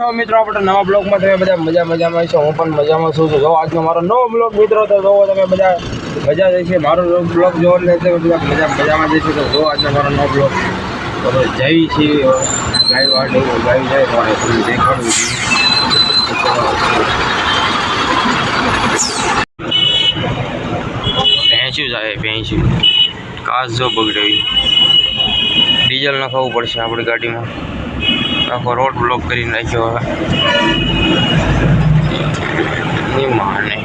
છો મિત્રો, આપણે નવા બ્લોગમાં તમે બધા મજા મજામાં છો, હું પણ મજામાં છું. જો આજનો મારો નવો બ્લોગ મિત્રો, તો જોવો તમે બધા મજા જશે. મારો બ્લોગ જોવો એટલે તમે બધા મજા મજામાં જશે. તો જો આજનો મારો નવો બ્લોગ. તો જઈ છીએ ગાય વાળ એવું ગાય જાય તો આ તમને દેખાડું ભેંસ્યું જાય ભેંસ્યું કાચ જો બગડાવી ડીઝલ નખાવવું પડશે આપણી ગાડીમાં. આખો રોડ બ્લોક કરીને રાખ્યો હવે. ની માને.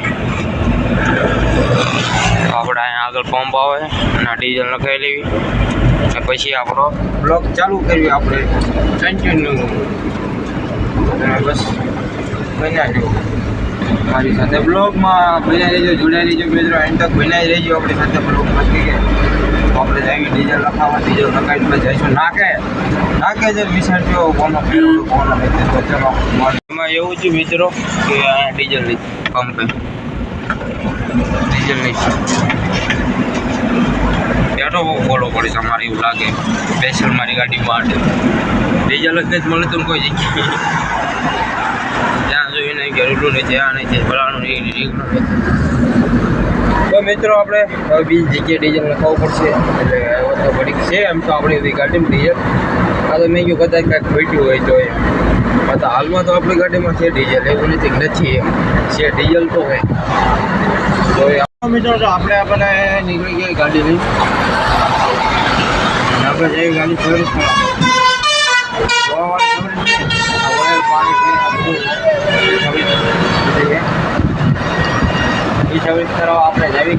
આપણે અહીંયા આગળ પંપ આવે અને આ ડીઝલ નખાવી લેવી. અને પછી આપણો બ્લોક ચાલુ કરવી આપણે. કન્ટિન્યુ અને બસ બન્યા જો મારી સાથે. બ્લોગમાં બનાવી રહેજો, જોડાઈ રહેજો મિત્રો એન્ડ તક જ રહેજો આપણી સાથે બ્લોગમાં કે આપણે જઈએ, ડીઝલ લખાવા ડીઝલ લખાવીને જઈશું. નાકે નાકે જે વિચારજો કોનો ફેરવું કોનો તો ચલો એમાં એવું છે મિત્રો કે ડીઝલ પંપે. ડીઝલ નહીં બેઠો બહુ ફોલો પડે અમારે એવું લાગે. સ્પેશિયલ મારી ગાડી માટે. ડીઝલ જ નથી મળે તો કોઈ જગ્યાએ ત્યાં જોઈને કે રૂલું નહીં ત્યાં નહીં છે, ફલાણું નહીં ઢીકણું નહીં તો મિત્રો આપણે હવે બીજી જગ્યાએ ડીઝલ નખાવવું પડશે. એટલે હવે તો ઘડીક છે એમ તો આપણી બધી ગાડીમાં ડીઝલ આ તો મેં કીધું કદાચ કાંઈક ઘટ્યું હોય તો એમ. પણ તો હાલમાં તો આપણી ગાડીમાં છે ડીઝલ એવું નથી કે નથી એમ. છે ડીઝલ તો હોય તો એ મિત્રો તો આપણે આપણે નીકળી ગયા ગાડી લઈ સર્વિસ કરવા આપણે જવી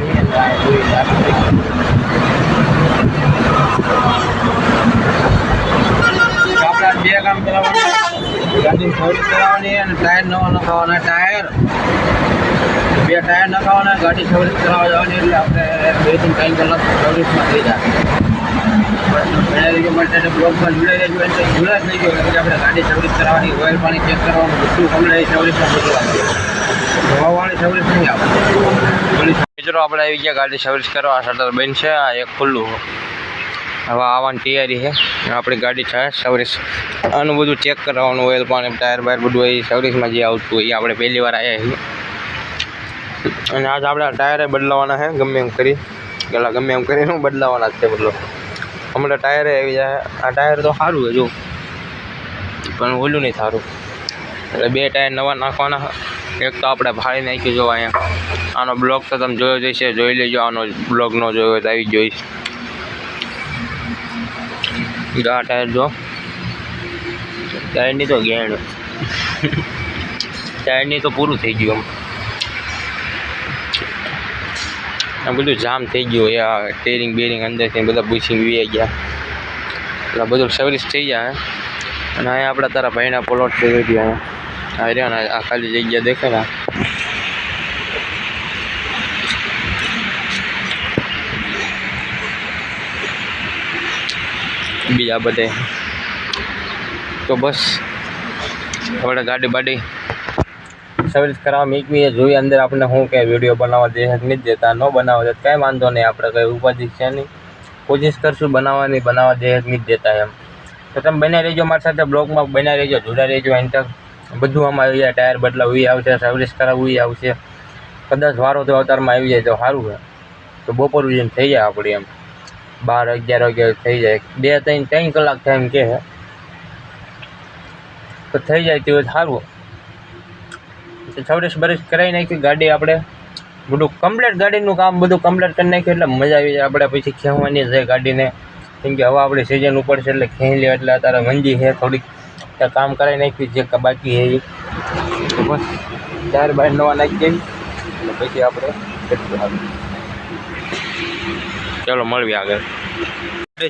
આપણે બે કામ કરાવવાના ગાડી સર્વિસ કરાવવાની અને ટાયર નવા નખાવાના ટાયર બે ટાયર નખાવાના ગાડી સર્વિસ કરાવવા જવાની, એટલે આપણે બે ત્રણ ત્રણ કલાક સર્વિસમાં થઈ જાય. જોડાઈ રહેજો. એટલે આપણે ચેક કરવાનું આપણે આવી ગયા ગાડી સર્વિસ કરવા. શટર બંધ છે, આ એક ખુલ્લું. હવે આવવાની તૈયારી છે. આપણી ગાડી છે સર્વિસ આનું બધું ચેક કરાવવાનું ઓઇલ પાણી ટાયર બાયર બધું એ સર્વિસમાં જે આવતું હોય એ આપણે પહેલી વાર આવ્યા છીએ. અને આજ આપણે ટાયરે બદલાવાના છે, ગમે એમ કરી. પેલા ગમે એમ કરીને બદલાવાના જ છે બદલો હમણાં ટાયરે આવી જાય. આ ટાયર તો સારું છે, જો. પણ ઓલું નહીં સારું. એટલે બે ટાયર નવા નાખવાના. એક તો આપણે ફાડી નાખ્યું જો અહીંયા. આનો બ્લોક તો તમે જોયો જશે જોઈ લેજો આનો બ્લોક ન જોયો હોય તો આવી જોઈશ. આ ટાયર જો. ટાયરની તો ગેણ ટાયરની તો પૂરું થઈ ગયું આમ. આ બધું જામ થઈ ગયું એ આ ટેરિંગ બેરિંગ અંદરથી બધા બુશિંગ વી ગયા. એટલે બધું સર્વિસ થઈ જાય અને અહીંયા આપણા તારા ભાઈના પ્લોટ થઈ ગયા આ રહ્યા આ ખાલી જગ્યા દેખે ને બીજા બધે. તો બસ આપણે ગાડી બાડી. સર્વિસ કરાવવા મીકવીએ એ જોઈએ અંદર આપણે શું કે વીડિયો બનાવવા દે નથી દેતા, ન બનાવવા દે તો કાંઈ વાંધો નહીં, આપણે કંઈ ઉપાધિ છે નહીં. કોશિશ કરશું બનાવવાની, બનાવવા દે નથી દેતા એમ. તો તમે બન્યા રહેજો મારી સાથે બ્લોગમાં, બન્યા રહેજો જોડા રહેજો એન તક. બધું આમાં આવી જાય ટાયર બદલાવી આવશે, સર્વિસ કરાવવી આવશે. કદાચ વારો તો અવતારમાં આવી જાય તો સારું છે. તો બપોર જઈને થઈ જાય આપણે એમ. બાર, અગિયાર વાગે થઈ જાય. બે, ત્રણ ત્રણ કલાક થાય એમ કે તો થઈ જાય તે સારું. સર્વિસ બરિસ કરાવી નાખી ગાડી આપણે. બધું કમ્પ્લેટ ગાડીનું કામ બધું કમ્પ્લેટ કરી નાખ્યું એટલે મજા આવી જાય. આપણે પછી ખેંચવાની છે ગાડીને. કેમ કે હવે આપણી સિઝન ઉપર છે એટલે ખેંચી લેવા એટલે અત્યારે મંજી છે થોડીક. ત્યાં કામ કરાવી નાખ્યું જે બાકી છે એ. બસ, ચાર બાર નવા નાખી દેવી પછી આપણે ચાલો મળીએ આગળ.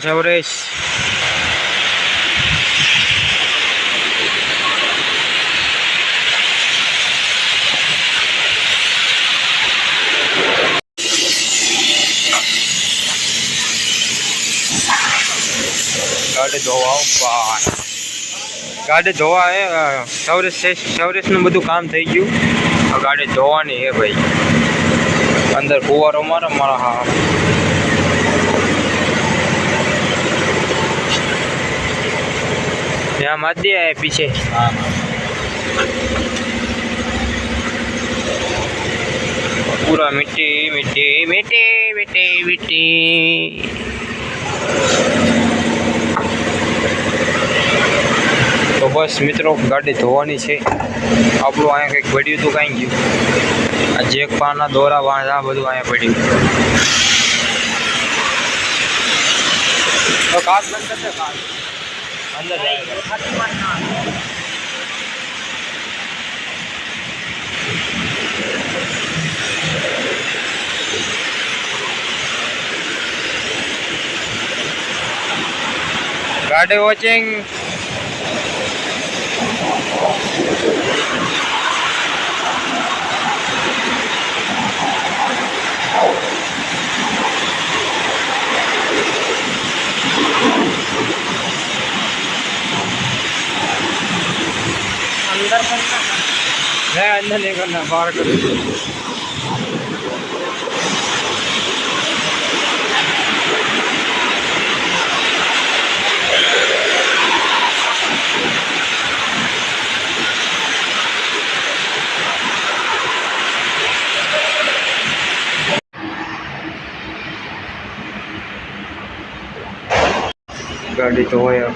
સવરેશ વાહ ગાડી ધોવા એ સૌરેશ સૌરેશનું બધું કામ થઈ ગયું. ગાડી ધોવાની એ ભાઈ. અંદર કુવારો મારે મારા હા. ત્યાં માધી આવે પીછે. પૂરા મીઠી મીઠી મીઠી મીઠી મીઠી. તો બસ મિત્રો, ગાડી ધોવાની છે. આપણું અહીંયા કંઈક પડ્યું હતું કાંઈ ગયું. આ જેક પાના દોરા વાંધા બધું અહીંયા પડ્યું. તો ગાડી વોચિંગ अंदर करना नहीं अंदर नहीं करना बाहर कर ગાડી ધોવાય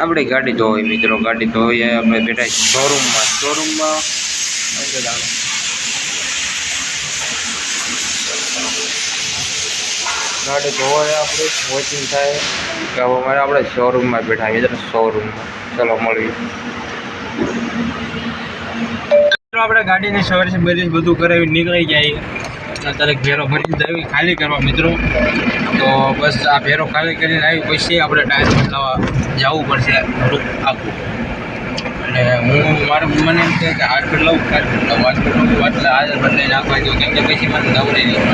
આપણી ગાડી ધોવાય મિત્રો ગાડી ધોવાય આપણે બેઠા શોરૂમમાં શોરૂમમાં ગાડી ધોવાય આપણે વોચિંગ થાય. કે અમારે આપણે શોરૂમમાં બેઠા મિત્રો શોરૂમમાં ચલો મળીએ. આપણે ગાડીની સવારે બધી બધું કરાવી નીકળી જાય. અત્યારે ઘેરો ભરીને જવી ખાલી કરવા મિત્રો. તો બસ આ ભેરો ખાલી કરીને આવી પછી આપણે ટાયર બદલાવા જવું પડશે આખું. અને હું મારે મને એમ છે કે હાથ લઉં કાલ લઉં હાથ લઉં એટલે હાથ બદલાઈ નાખવા દઉં કેમ કે પછી મને નવરે નહીં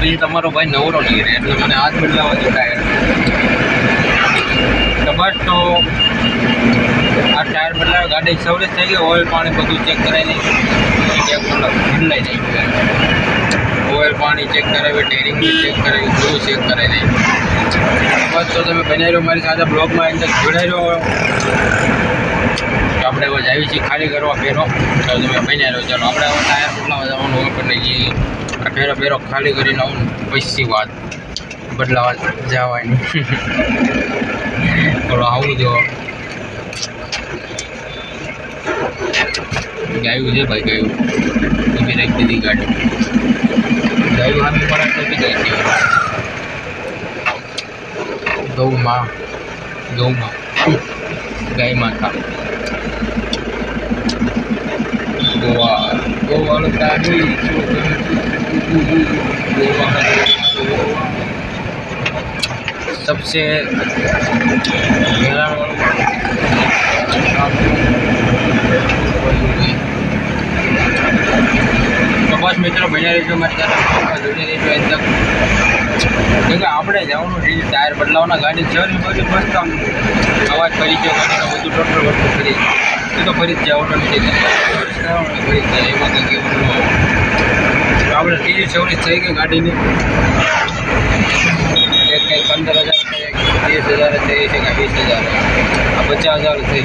પછી તમારો ભાઈ નવરો નહીં રહે, એટલે મને હાથ બદલાવા દો ટાયર બટ તો આ ટાયર બદલાવે ગાડી સવરેજ થઈ ગઈ, ઓઇલ પાણી બધું ચેક કરાવી નહીં બદલાઈ નહીં ઓઇલ પાણી ચેક કરાવી ટેરિંગ ચેક કરાવી બધું ચેક કરાવી બસ તો તમે બનાવી રહ્યો મારી સાથે બ્લોગમાં અંદર જોડાઈ રહ્યો આપણે હવે જાવી છીએ ખાલી કરવા ફેરો. તો તમે બનાવી રહ્યો ચાલો, આપણે હવે ટાયર બદલાવા જવાનું હોય પણ જઈએ આ ફેરો ફેરો ખાલી કરીને આવું પૈસી વાત. બદલાવા જવાની થોડું આવું જો. ગાયું છે ભાઈ ગાયું ઊભી રાખી દીધી ગાડી ગાયું સામે પડે તો બી ગઈ છે ગૌ માં ગૌ માં ગાય માતા ગોવા ગોવાળો તારી ગોવા सबसे मेरा તો મિત્રો, બન્યા રહેજો મારી કેમ કે આપણે જવાનું છે, ટાયર બદલાવના ગાડી જવાની બધું મસ્ત આમ અવાજ ફરી ગયો, ગાડીનો બધું ટોટલ વસ્તુ ફરી એ તો ફરી જ જવાનું નથી. ફરી જાય. એમાં. તો આપણે ત્રીસ ચોવીસ થઈ ગઈ ગાડીની. એક કંઈક પંદર હજાર ત્રીસ હજાર થઈ છે કે વીસ હજાર આ પચાસ હજાર થઈ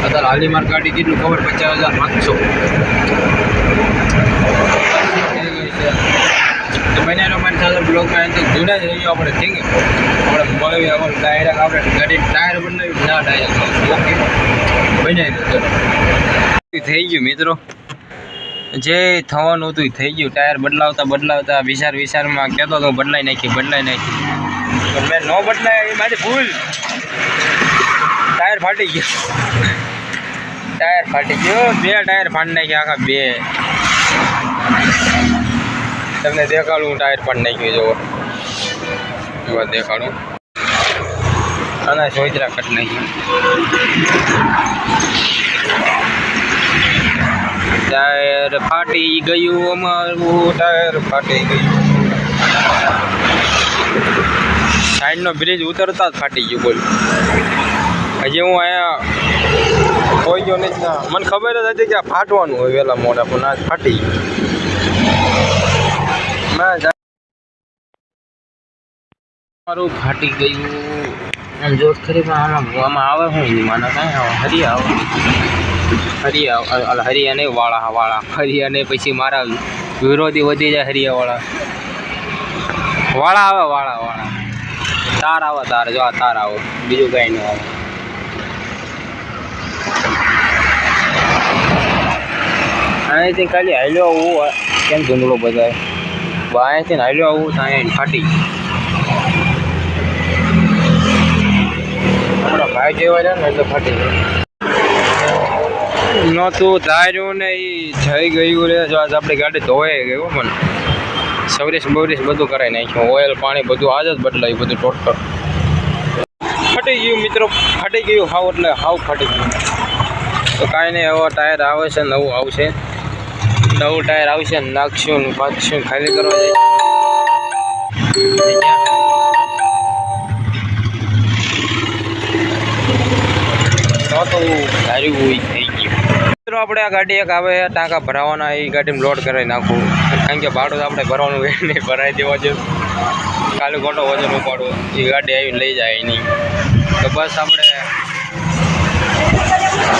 અત્યારે હાલી માર ગાડી કેટલું ખબર પચાસ હજાર પાંચસો તો બને એનો સાથે બ્લોગમાં એમ તો જોડા જ રહીએ આપણે ઠીક ગયું આપણે મળવી આપણે ડાયરેક્ટ આપણે ગાડી ટાયર બનાવી ના ડાયરેક્ટ ઓકે બનાવી થઈ ગયું મિત્રો. જે થવાનું હતું થઈ ગયું. ટાયર બદલાવતા બદલાવતા વિચાર વિચારમાં કહેતો તો બદલાઈ નાખી બદલાઈ નાખી. તો મેં ન બદલાય, એ મારી ભૂલ. ટાયર ફાટી ગયો. ટાયર ફાટી ગયો. બે ટાયર ફાડી નાખ્યા, આખા બે. તમને દેખાડું, હું ટાયર ફાડી નાખ્યું જોવો જોવા દેખાડું. અને સોજરા કટ નાખ્યું. ટાયર ફાટી ગયું અમારું, ટાયર ફાટી ગયું. સાઈડનો બ્રિજ ઉતરતા જ ફાટી ગયું બોલ. હજી હું અહીંયા કોઈ ગયો નથી મને ખબર જ હતી કે આ ફાટવાનું હોય વહેલા મોડા, પણ આ ફાટી ગયું. મારું ફાટી ગયું. આમ જોર ખરી આમાં આમાં આવે હું માનો કાંઈ આવે હરી આવે. હરિયા અલા, હરિયા નહીં, વાળા વાળા. હરિયાને પછી મારા વિરોધી વધી જાય હરિયા વાળા વાળા આવે, વાળા વાળા. તાર આવો, તાર. જો આ તાર આવો. બીજું કઈ ન આવે. અહીંથી ખાલી હાલ્યો આવું કેમ ધૂંધળો બધાય અહીંથી હાલ્યો આવું, તો અહીંયા ફાટી આપણા ભાઈ જેવા છે ને, એટલે ફાટી નહોતું ધાર્યું ને એ જઈ ગયું રે. જો આજ આપણી ગાડી ધોવાઈ ગયું મને. સવરીશ બવરીશ બધું કરાવી નાખ્યું. ઓઇલ, પાણી બધું, આજ જ બદલાયું બધું ટોટલ. ફાટી ગયું મિત્રો, ફાટી ગયું હાવ એટલે હાવ ફાટી ગયું. તો કાંઈ નહીં, હવે ટાયર આવે છે, નવું આવશે. નવું ટાયર આવશે નાખશું ને પાછું ખાલી કરવા જાય નહોતું ધાર્યું હોય થઈ ગયું મિત્રો આપણે આ ગાડી એક આવે, ટાંકા ભરાવાના, એ ગાડીમાં લોડ કરાવી નાખવું કારણ કે ભાડું આપણે ભરવાનું હોય, નહીં ભરાઈ દેવા છે. ખાલી ખોટો વજન ઉપાડવો. એ ગાડી આવીને લઈ જાય નહીં તો બસ આપણે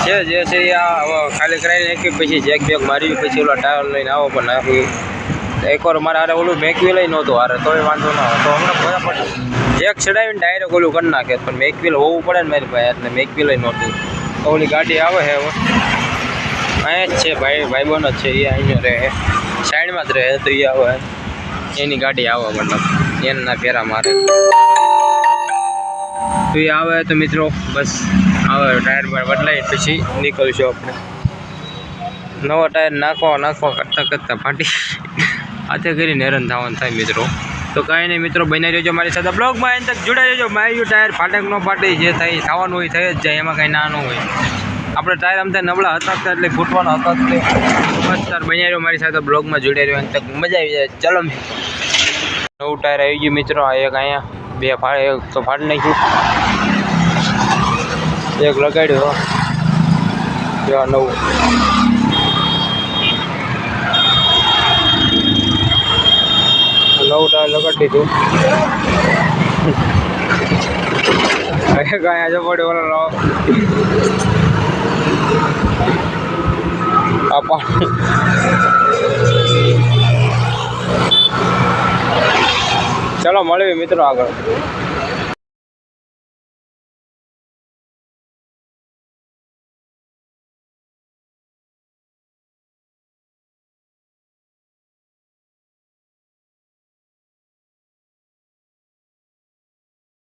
છે, જે છે એ આ ખાલી કરાવી નાખી પછી જેક બેક મારી પછી ઓલા ટાયર લઈને આવો પણ નાખ્યું. એકવાર મારે હારે ઓલું મેકવી લઈ નહોતું હારે, તોય વાંધો ના આવે. તો હમણાં ફટાફટ જેક ચડાવીને ડાયરેક્ટ ઓલું કરી નાખે. પણ મેકવીલ હોવું પડે ને મારી પાસે, એટલે મેકવી લઈ નહોતું. ઓલી ગાડી આવે છે હવે અહીંયા જ છે ભાઈ, ભાઈબંધ જ છે, એ અહીંયા રહે. સાઈડમાં જ રહે તો એ આવે એની ગાડી આવે મતલબ, એના ફેરા મારે. તો એ આવે તો મિત્રો, બસ. આવે ટાયર પર બદલાઈ પછી નીકળશું આપણે. નવો ટાયર નાખવા નાખવા કરતાં કરતાં ફાટી હાથે કરીને હેરાન થવાનું થાય મિત્રો. તો કાંઈ નહીં મિત્રો બની રહેજો મારી સાથે બ્લોગમાં. એન તક જોડાઈ રહેજો. મારી ટાયર ફાટક ન ફાટે, જે થાય થવાનું હોય થઈ જ જાય, એમાં કાંઈ ના ન હોય. આપણે ટાયર આમ નબળા હતા એટલે ફૂટવાના હતા એટલે બસ તાર બની રહ્યો. મારી સાથે બ્લોગમાં જોડાઈ રહ્યો તક મજા આવી જાય. ચાલો નવું ટાયર આવી ગયું મિત્રો. એક અહીંયા, બે ફાડ એક તો ફાડી નાખ્યું. એક લગાડ્યું. જો નવું. નવું ટાયર લગાડી દીધું. અરે જો પડ્યો ચલો મળીએ મિત્રો આગળ.